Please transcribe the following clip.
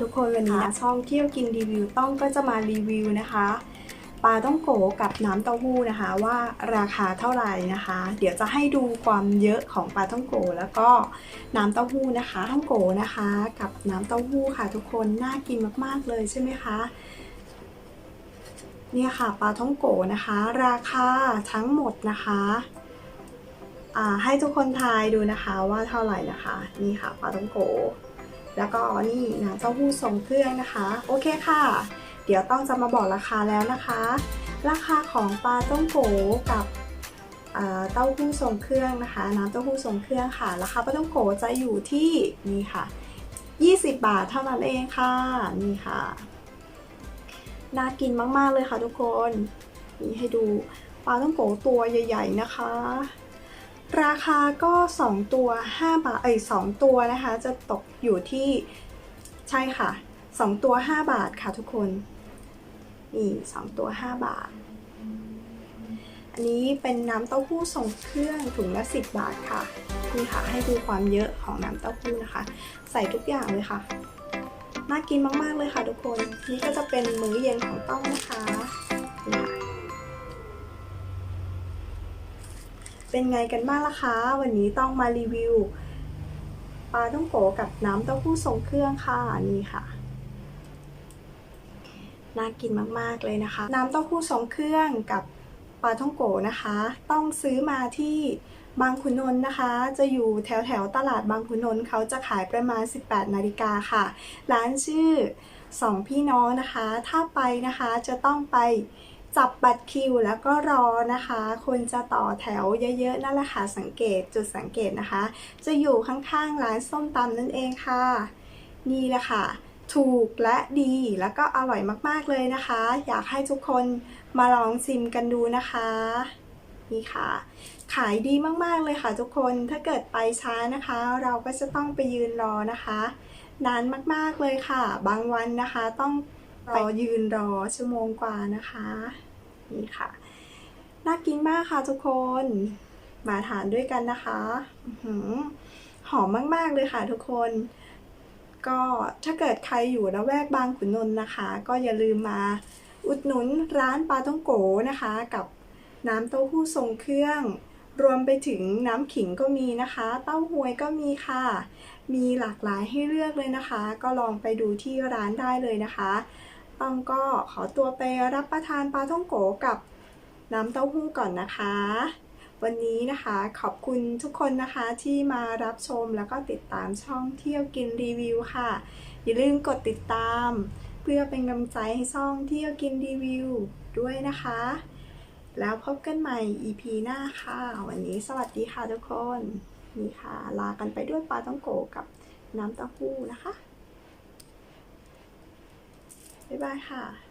ทุกคนวันนี้นะช่องเที่ยวกินรีวิวต้องก็จะมารีวิวนะคะปลาต้องโกกับน้ำเต้าหู้นะคะ ว่าราคาเท่าไหร่นะคะ เดี๋ยวจะให้ดูความเยอะของปลาต้องโกแล้วก็น้ำเต้าหู้นะคะต้องโกนะคะ กับน้ำเต้าหู้ค่ะ ทุกคนน่ากินมากๆเลยใช่ไหมคะเนี่ยค่ะปลาท่องโกนะคะ ราคาทั้งหมดนะคะอ่าให้ทุกคนทายดูนะคะว่าเท่าไหร่นะคะ นี่ค่ะปลาท่องโก แล้วก็นี่น้ำเต้าหู้ทรงเครื่องนะคะ โอเคค่ะ เดี๋ยวต้องจะมาบอกราคาแล้วนะคะ ราคาของปลาต้มโกกับเต้าหู้ทรงเครื่องนะคะ น้ำเต้าหู้ทรงเครื่องค่ะ ราคาปลาต้มโกจะอยู่ที่นี่ค่ะ 20 บาทเท่านั้นเองค่ะ นี่ค่ะน่ากินมาก ๆ เลยค่ะทุกคน นี่ให้ดูปลาต้มโกตัวใหญ่ ๆ นะคะ ราคาก็ 2 ตัว 5 บาท เอ้ย2ตัวนะคะ จะตกอยู่ที่ใช่ค่ะ 2 ตัว 5 บาทค่ะทุกคน นี่2ตัว 5 บาท อันนี้เป็นน้ำเต้าหู้ส่งเครื่องถุงละ 10 บาทค่ะนี่ค่ะให้ดูความเยอะของน้ำเต้าหู้นะคะ ใส่ทุกอย่างเลยค่ะ น่ากินมาก ๆ เลยค่ะทุกคน นี่ก็จะเป็นมื้อเย็นของต้องนะคะนี่ค่ะ เป็นไงกันบ้างล่ะคะ วันนี้ต้องมารีวิวปลาต้องโกกับน้ำเต้าหู้ทรงเครื่องค่ะนี่ค่ะน่ากินมากๆเลยนะคะ น้ำเต้าหู้ทรงเครื่องกับปลาท่องโกนะคะ ต้องซื้อมาที่บางขุนนนท์นะคะ จะอยู่แถวแถวตลาดบางขุนนนท์เขาจะขายประมาณ 18 นาฬิกาค่ะ ร้านชื่อสองพี่น้องนะคะ ถ้าไปนะคะจะต้องไป จับบัตรคิวแล้วก็รอนะคะ คนจะต่อแถวเยอะๆนั่นแหละค่ะสังเกตจุดสังเกตนะคะ จะอยู่ข้างๆร้านส้มตำนั่นเองค่ะ นี่แหละค่ะ ถูกและดีแล้วก็อร่อยมากๆเลยนะคะ อยากให้ทุกคนมาลองชิมกันดูนะคะนี่ค่ะ ขายดีมากๆเลยค่ะทุกคนถ้าเกิดไปช้านะคะ เราก็จะต้องไปยืนรอนะคะนานมากๆเลยค่ะ บางวันนะคะต้อง รอยืนรอชั่วโมงกว่านะคะ นี่ค่ะน่ากินมากค่ะทุกคน มาทานด้วยกันนะคะอื้อหือหอมมาก ๆ เลยค่ะทุกคน ก็ถ้าเกิดใครอยู่ละแวกบางขุนนนท์นะคะ ก็อย่าลืมมาอุดหนุนร้านปลาต้องโกนะคะ กับน้ำเต้าหู้ทรงเครื่อง รวมไปถึงน้ำขิงก็มีนะคะ เต้าหวยก็มีค่ะ มีหลากหลายให้เลือกเลยนะคะ ก็ลองไปดูที่ร้านได้เลยนะคะ ต้องก็ขอตัวไปรับประทานปลาท่องโกกับน้ำเต้าหู้ก่อนนะคะ วันนี้นะคะขอบคุณทุกคนนะคะที่มารับชมแล้วก็ติดตามช่องเที่ยวกินรีวิวค่ะ อย่าลืมกดติดตาม เพื่อเป็นกำลังใจให้ช่องเที่ยวกินรีวิวด้วยนะคะ แล้วพบกันใหม่ EP หน้าค่ะ วันนี้สวัสดีค่ะทุกคน นี่ค่ะ ลากันไปด้วยปลาต้องโกกับน้ำเต้าหู้นะคะ บ๊ายบายค่ะ